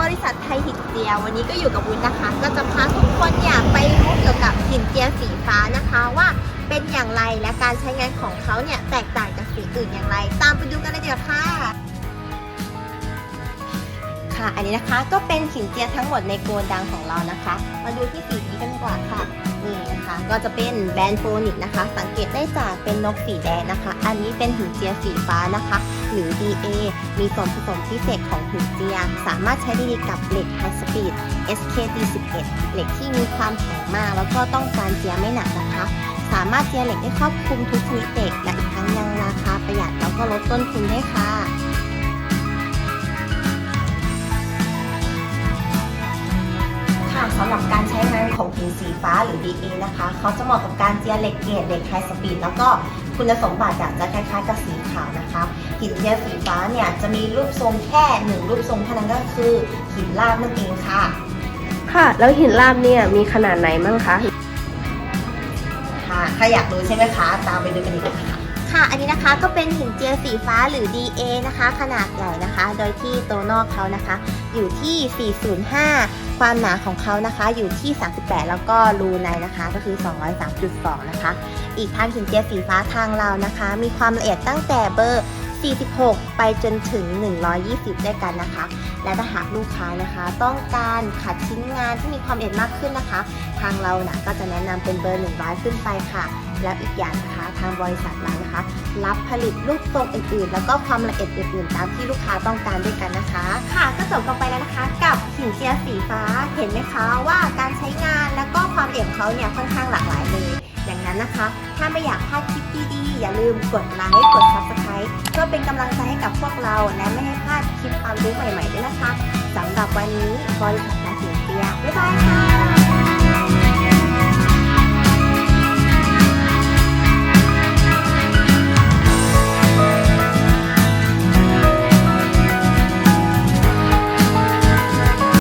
บริษัทไทยหินเจีย วันนี้ก็อยู่กับวุ้นนะคะ ก็จะพาทุกคนอยากไปรู้เกี่ยวกับหินเจียสีฟ้านะคะว่าเป็นอย่างไรและการใช้งานของเขาเนี่ยแตกต่างจากสีอื่นอย่างไร ตามไปดูกันเลยเดี๋ยวค่ะ ค่ะ อันนี้นะคะก็เป็นหินเจียทั้งหมดในโกดังของเรานะคะ มาดูที่สีนี้กันก่อนค่ะนี่ ก็จะเป็นแบรนด์โฟนิกนะคะ สังเกตได้จากเป็นนกสีแดงนะคะ อันนี้เป็นหินเจียสีฟ้านะคะ หรือ DA มีส่วนผสมพิเศษของหินเจีย สามารถใช้ได้ดีกับเหล็กไฮสปีด SKD11 เหล็กที่มีความแข็งมาก แล้วก็ต้องการเจียไม่หนักนะคะ สามารถเจียเหล็กได้ครอบคลุมทุกชนิดเหล็กและอีกทั้งยังราคาประหยัดแล้วก็ลดต้นทุนได้ค่ะสำหรับการใช้ ของหินสีฟ้าหรือ DA นะคะเขาจะเหมาะกับการเจียเหล็กเกรดเหล็กไฮสปีดแล้วก็คุณสมบัติจะคล้ายๆกับสีขาวนะคะ หินเจียสีฟ้าเนี่ยจะมีรูปทรงแค่หนึ่งรูปทรงเท่านั้นก็คือหินลาบนั่นเองค่ะ ค่ะ แล้วหินลาบเนี่ยมีขนาดไหนมั่งคะค่ะถ้าอยากรู้ใช่ไหมคะ ตามไปดูกันดีกว่าค่ะ ค่ะ อันนี้นะคะก็เป็นหินเจียสีฟ้าหรือ DA นะคะ ขนาดใหญ่นะคะ โดยที่ตัวนอกเขานะคะ อยู่ที่ 405 ความหนาของเขานะคะอยู่ที่ 38 แล้วก็รูในนะคะก็คือ 203.2 นะคะ อีกทางหินเจียสีฟ้าทางเรานะคะ มีความละเอียดตั้งแต่เบอร์ 46 ไปจนถึง 120 ด้วยกันนะคะ และถ้าหากลูกค้านะคะต้องการขัดชิ้นงานที่มีความละเอียดมากขึ้นนะคะ ทางเรานะก็จะแนะนำเป็นเบอร์ 100 ขึ้นไปค่ะแล้วอีกอย่างนะคะทางบริษัทเรานะคะ รับผลิตรูปทรงอื่นๆ แล้วก็ความละเอียดอื่นๆ ตามที่ลูกค้าต้องการด้วยกันนะคะ ค่ะก็จบกันไปแล้วนะคะ กับหินเจียสีฟ้าเห็นไหมคะว่าการใช้งานแล้วก็ความละเอียดเขาเนี่ยค่อนข้างหลากหลายเลย นะคะ ถ้าไม่อยากพลาดคลิปดีๆ อย่าลืมกดไลค์กด subscribe เพื่อเป็นกำลังใจให้กับพวกเรา และไม่ให้พลาดคลิปความรู้ใหม่ๆด้วยนะคะสำหรับวันนี้บริษัทนาสินเตียบ๊ายบายค่ะ